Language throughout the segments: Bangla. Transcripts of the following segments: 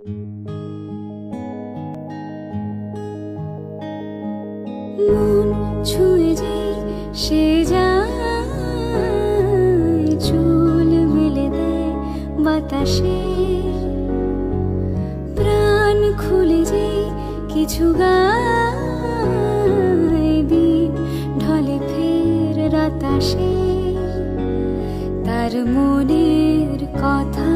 মন ছুঁয়ে যাই, সে যায়। চুল মেলে দেয় বাতাসে। প্রাণ খুলে যাই, কিছু গায়। দিন ঢলে ফের রাতাসে। তার মনের কথা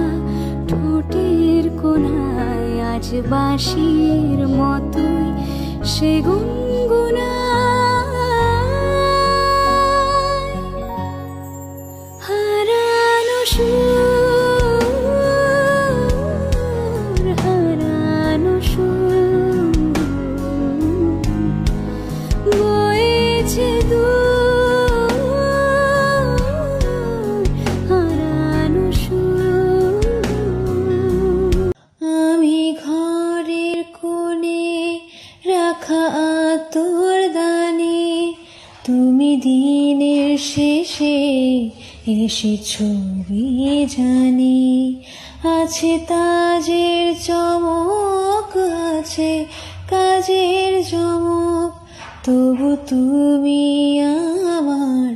বাঁশির মতোই সে গুনগুনা হারানো সুর তোর দানে তুমি দিনের শেষে এসে ছবি জানি। আছে তাজের চমক, আছে কাজের চমক। তবু তুমি আমার,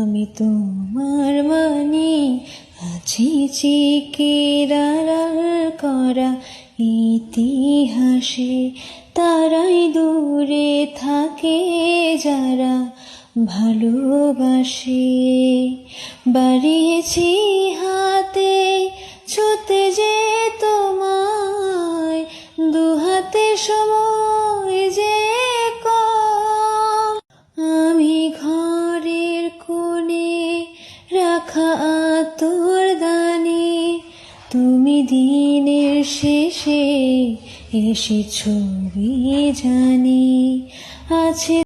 আমি তোমার মানি। আছি চিকের আড়াল করা ইতিহাসে তারাই দূরে থাকে যারা ভালোবাসে। বাড়িয়েছি হাতে ছুতে যে তোমায় দু হাতে সময় তুমি দিনের শেষে এসে ছবি জানি। আছে